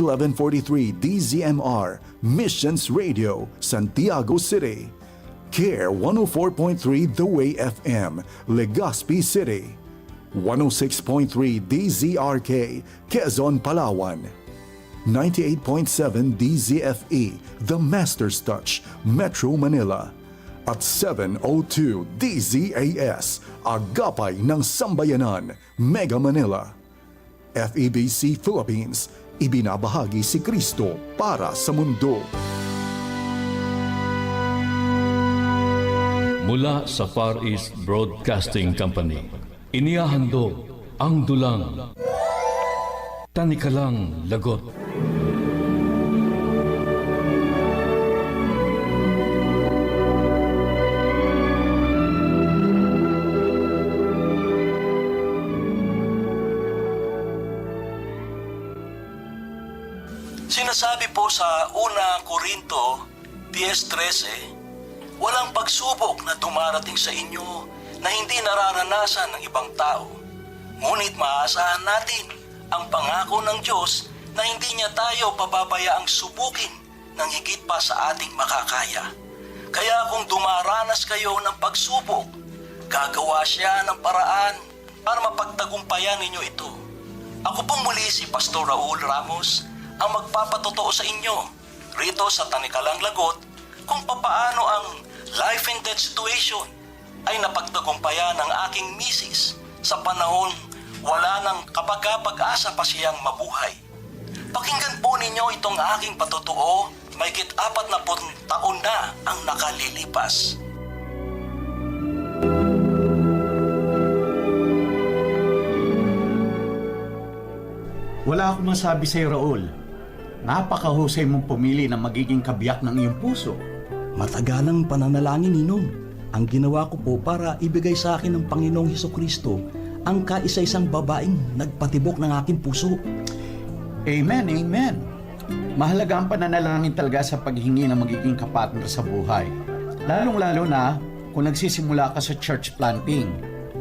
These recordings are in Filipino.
1143 DZMR Missions Radio, Santiago City. CARE 104.3 The Way FM, Legazpi City. 106.3 DZRK, Quezon, Palawan. 98.7 DZFE, The Master's Touch, Metro Manila. At 702 DZAS, Agapay ng Sambayanan, Mega Manila. FEBC Philippines, ibinabahagi si Kristo para sa mundo. Mula sa Far East Broadcasting Company, inihahandog ang dulang Tanikalang Lagot. Korinto 10.13, walang pagsubok na dumarating sa inyo na hindi nararanasan ng ibang tao. Ngunit maaasahan natin ang pangako ng Diyos na hindi niya tayo pababayaang subukin ng higit pa sa ating makakaya. Kaya kung dumaranas kayo ng pagsubok, gagawa siya ng paraan para mapagtagumpayan ninyo ito. Ako pong muli si Pastor Raul Ramos ang magpapatotoo sa inyo rito sa Tanikalang Lagot kung papaano ang life and death situation ay napagtagumpayan ng aking misis sa panahon wala nang kapagka-pag-asa pa siyang mabuhay. Pakinggan po ninyo itong aking patotoo may kit apat na taon na ang nakalilipas. Wala akong masabi sa iyo, Raul. Napakahusay mong pumili na magiging kabiyak ng iyong puso. Matagalang pananalangin, Ninong. Ang ginawa ko po para ibigay sa akin ng Panginoong Heso Kristo ang kaisa-isang babaeng nagpatibok ng aking puso. Amen, amen. Mahalaga ang pananalangin talaga sa paghingi ng magiging kapatner sa buhay. Lalong-lalo na kung nagsisimula ka sa church planting.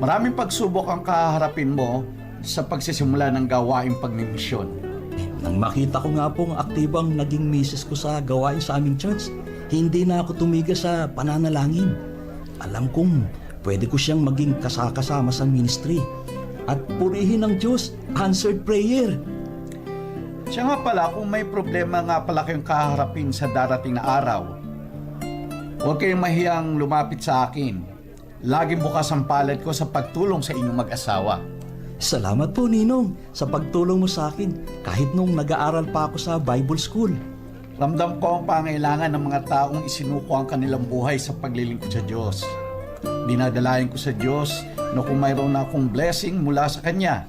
Maraming pagsubok ang kaharapin mo sa pagsisimula ng gawaing pagmimisyon. Nang makita ko nga pong aktibang naging misis ko sa gawain sa aming church, hindi na ako tumigil sa pananalangin. Alam kong pwede ko siyang maging kasakasama sa ministry. At purihin ng Diyos, answered prayer. Siya nga pala, kung may problema nga pala kayong kaharapin sa darating na araw, huwag kayong mahiyang lumapit sa akin. Laging bukas ang palad ko sa pagtulong sa inyong mag-asawa. Salamat po, Ninong, sa pagtulong mo sa akin kahit nung nag-aaral pa ako sa Bible School. Ramdam ko ang pangailangan ng mga taong isinuko ang kanilang buhay sa paglilingkod sa Diyos. Dinadalayan ko sa Diyos na kung mayroon akong blessing mula sa Kanya,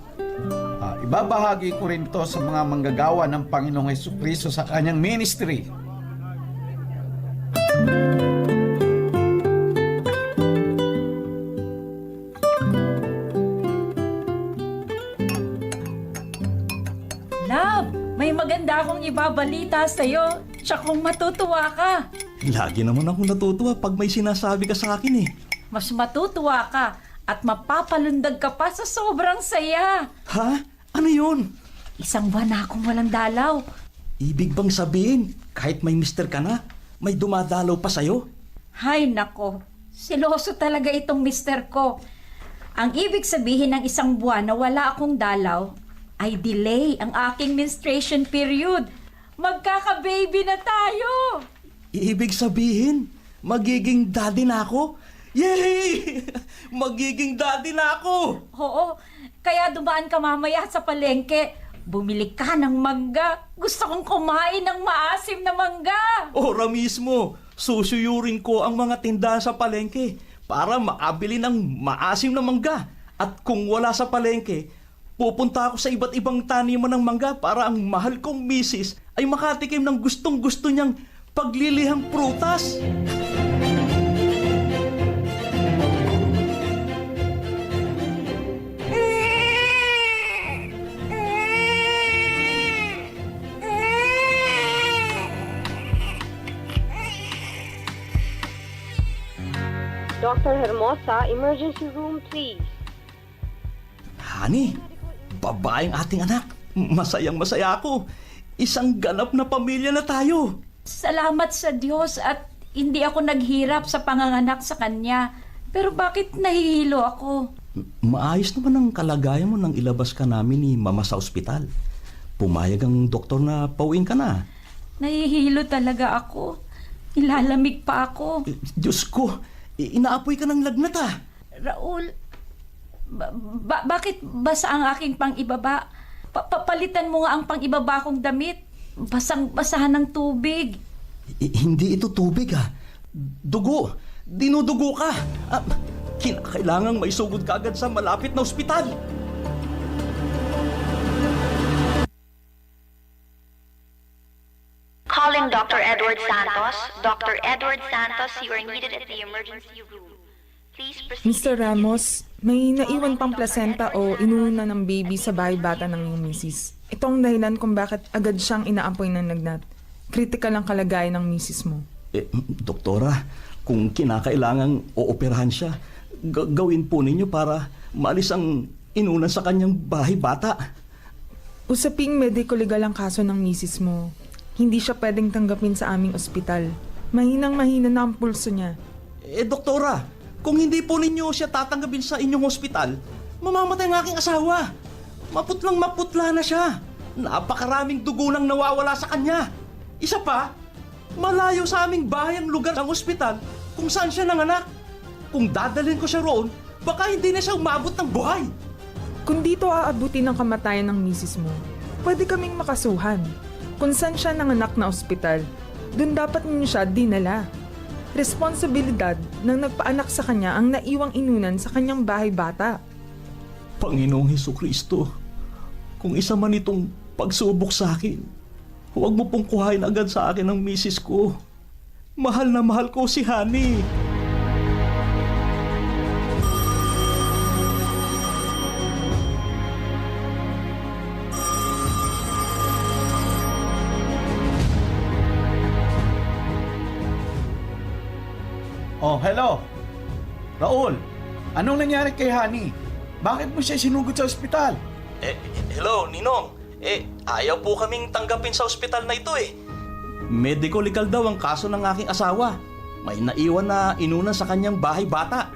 ah, ibabahagi ko rin ito sa mga manggagawa ng Panginoong Heso Kristo sa Kanyang ministry. Ibabalita sa'yo. Tsakong matutuwa ka. Lagi naman ako natutuwa pag may sinasabi ka sa akin eh. Mas matutuwa ka at mapapalundag ka pa sa sobrang saya. Ha? Ano yun? Isang buwan na akong walang dalaw. Ibig bang sabihin, kahit may mister ka na, may dumadalaw pa sa'yo? Hay nako, siloso talaga itong mister ko. Ang ibig sabihin ng isang buwan na wala akong dalaw ay delay ang aking menstruation period. Magkaka-baby na tayo! Ibig sabihin, magiging daddy na ako? Yay! magiging daddy na ako! Oo, kaya dumaan ka mamaya sa palengke. Bumili ka ng mangga. Gusto kong kumain ng maasim na mangga. Ora mismo, susuyurin ko ang mga tindahan sa palengke para makabili ng maasim na mangga. At kung wala sa palengke, pupunta ako sa iba't ibang taniman ng mangga para ang mahal kong misis ay makatikim ng gustong gusto niyang paglilihang prutas. Dr. Hermosa, emergency room, please. Honey, babaeng ating anak. Masayang masaya ako. Isang ganap na pamilya na tayo. Salamat sa Diyos at hindi ako naghirap sa panganganak sa kanya. Pero bakit nahihilo ako? Maayos naman ang kalagayan mo nang ilabas ka namin ni Mama sa ospital. Pumayag ang doktor na pauwiin ka na. Nahihilo talaga ako. Nilalamig pa ako. Eh, Diyos ko, inaapoy ka ng lagnat ah. Raul, ba- ba- bakit basa ang aking pang-ibaba? Pa- papalitan mo nga ang pang-ibaba kong damit. Basang-basahan ng tubig. I- hindi ito tubig ah. Dugo. Dinudugo ka. Ah, kinakailangang may sugod ka agad sa malapit na ospital. Calling Dr. Edward Santos. Dr. Edward Santos, you are needed at the emergency room. Mr. Ramos, may naiwan pang placenta o inuuna ng baby sa bahay bata ng iyong misis. Ito ang dahilan kung bakit agad siyang inaapoy ng nagnat. Critical ang kalagayan ng misis mo. Eh, doktora, kung kinakailangang ooperahan siya, ga- gawin po ninyo para maalis ang inunan sa kanyang bahay bata. Usaping medico-legal ang kaso ng misis mo. Hindi siya pwedeng tanggapin sa aming ospital. Mahinang mahina na ang pulso niya. Eh, doktora, kung hindi po ninyo siya tatanggapin sa inyong ospital, mamamatay ang aking asawa. Maputlang maputla na siya. Napakaraming dugo nang nawawala sa kanya. Isa pa, malayo sa aming bahay ang lugar ng ospital kung saan siya nanganak. Kung dadalhin ko siya roon, baka hindi na siya umabot ng buhay. Kung dito aabuti ng kamatayan ng misis mo, pwede kaming makasuhan. Kung saan siya nanganak na ospital, dun dapat ninyo siya dinala. Responsibilidad ng nagpaanak sa kanya ang naiwang inunan sa kanyang bahay bata. Panginoong Heso Kristo, kung isa man itong pagsubok sa akin, huwag mo pong kuhain agad sa akin ang misis ko. Mahal na mahal ko si Honey. Oh, hello. Raul, anong nangyari kay Honey? Bakit mo siya sinugod sa ospital? Eh, hello, Ninong. Eh, ayaw po kaming tanggapin sa ospital na ito eh. Medical legal daw ang kaso ng aking asawa. May naiwan na inunan sa kanyang bahay bata.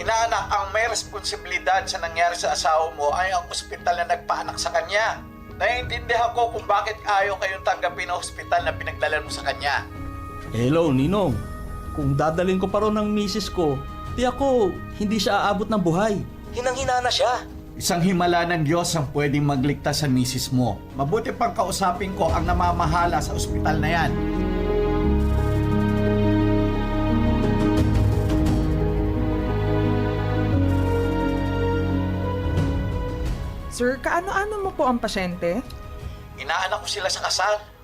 Inaanak, ang may responsibilidad sa nangyari sa asawa mo ay ang ospital na nagpaanak sa kanya. Naiintindihan ko kung bakit ayaw kayong tanggapin ang ospital na pinagdala mo sa kanya. Hello, Ninong. Kung dadalhin ko pa ron ng misis ko, di ako hindi siya aabot ng buhay. Hinang-hina na siya. Isang himala ng Diyos ang pwedeng magligtas sa misis mo. Mabuti pang kausapin ko ang namamahala sa ospital na yan. Sir, kaano-ano mo po ang pasyente? Inaanak ko sila sa kasal.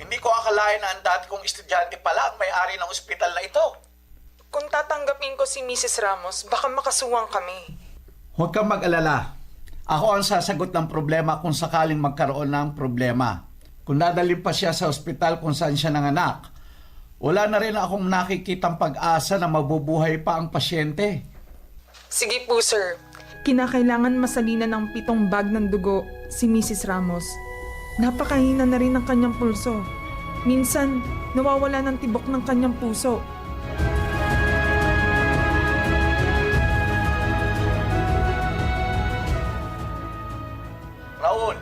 Hindi ko akalain na ang dati kong estudyante pala ang may-ari ng ospital na ito. Kung tatanggapin ko si Mrs. Ramos, baka makasuwang kami. Huwag kang mag-alala. Ako ang sasagot ng problema kung sakaling magkaroon ng problema. Kung dadalhin pa siya sa ospital kung saan siya nanganak, wala na rin akong nakikitang pag-asa na mabubuhay pa ang pasyente. Sige po, sir. Kinakailangan masalina ng pitong bag ng dugo si Mrs. Ramos. Napakahina na rin ng kanyang pulso. Minsan, nawawala ng tibok ng kanyang puso. Raul,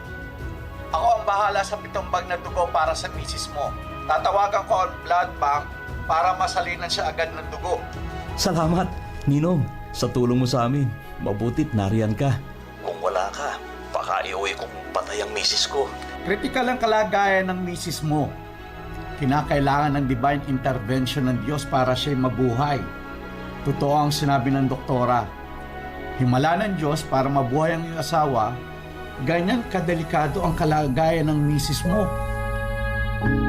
ako ang bahala sa pitong bag na dugo para sa misis mo. Tatawagan ko ang blood bank para masalinan siya agad ng dugo. Salamat, Ninong, sa tulong mo sa amin. Mabutit nariyan ka. Kung wala ka, baka iuwi kong patay ang misis ko. Kritikal ang kalagayan ng misis mo. Kinakailangan ng divine intervention ng Diyos para siya'y mabuhay. Totoo ang sinabi ng doktora. Himala ng Diyos para mabuhay ang iyong asawa, ganyan kadelikado ang kalagayan ng misis mo. Raul,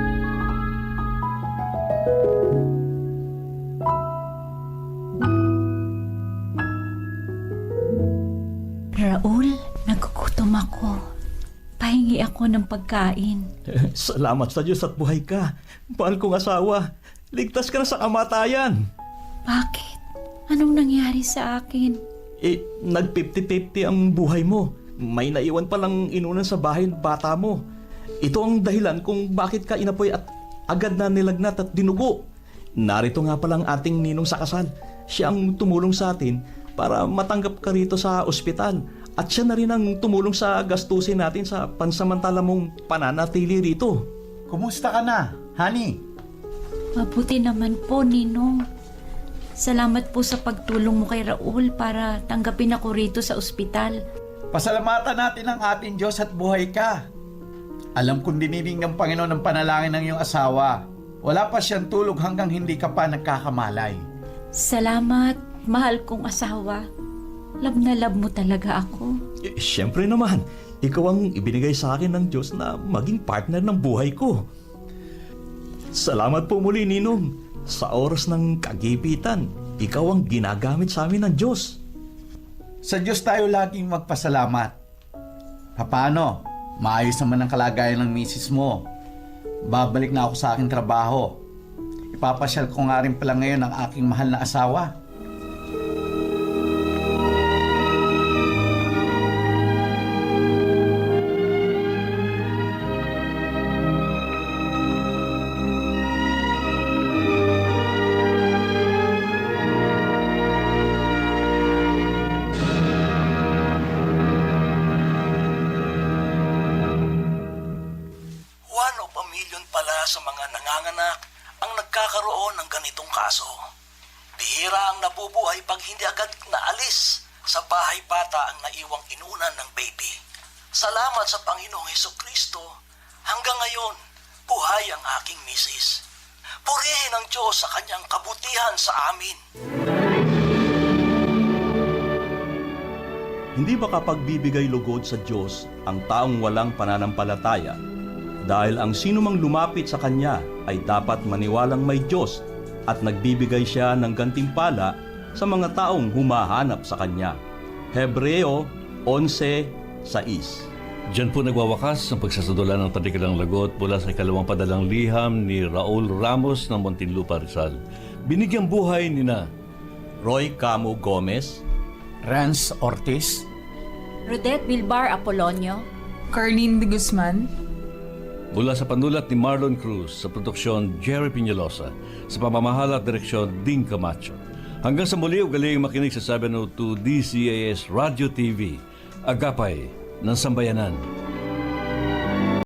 ako ng pagkain. Salamat sa Diyos at buhay ka. Mahal kong asawa. Ligtas ka na sa kamatayan. Bakit? Anong nangyari sa akin? Eh, nag 50-50 ang buhay mo. May naiwan palang inunan sa bahay ng bata mo. Ito ang dahilan kung bakit ka inapoy at agad na nilagnat at dinugo. Narito nga palang ating ninong sa kasal. Siya ang tumulong sa atin para matanggap ka rito sa ospital. At siya na rin ang tumulong sa gastusin natin sa pansamantala mong pananatili rito. Kumusta ka na, honey? Mabuti naman po, Ninong. Salamat po sa pagtulong mo kay Raul para tanggapin ako rito sa ospital. Pasalamatan natin ang ating Diyos at buhay ka. Alam kong diniling ng Panginoon ang panalangin ng iyong asawa. Wala pa siyang tulog hanggang hindi ka pa nagkakamalay. Salamat, mahal kong asawa. Love na love mo talaga ako. Eh, Siyempre naman, ikaw ang ibinigay sa akin ng Diyos na maging partner ng buhay ko. Salamat po muli, Ninong. Sa oras ng kagipitan, ikaw ang ginagamit sa amin ng Diyos. Sa Diyos tayo laging magpasalamat. Paano? Maayos naman ang kalagayan ng misis mo. Babalik na ako sa aking trabaho. Ipapasyal ko nga rin pala ngayon ang aking mahal na asawa. Ang nagkakaroon ng ganitong kaso. Bihira ang nabubuhay pag hindi agad naalis sa bahay bata ang naiwang inunan ng baby. Salamat sa Panginoong Heso Kristo. Hanggang ngayon, buhay ang aking misis. Purihin ang Diyos sa kanyang kabutihan sa amin. Hindi ba kapag bibigay lugod sa Diyos ang taong walang pananampalataya? Dahil ang sinumang lumapit sa Kanya ay dapat maniwalang may Diyos at nagbibigay siya ng gantimpala sa mga taong humahanap sa Kanya. Hebreo 11.6 Diyan po nagwawakas ang pagsasadula ng Tadikalang Lagot mula sa ikalawang padalang liham ni Raul Ramos ng Montinlupa Rizal. Binigyang buhay ni na Roy Camo Gomez, Rance Ortiz, Rodette Bilbar Apolonio, Carlene de Guzman, mula sa panulat ni Marlon Cruz sa produksyon Jerry Piñalosa sa pamamahala at direksyon Ding Camacho. Hanggang sa muli, ugaling makinig sa 702 DCAS Radio TV, Agapay ng Sambayanan.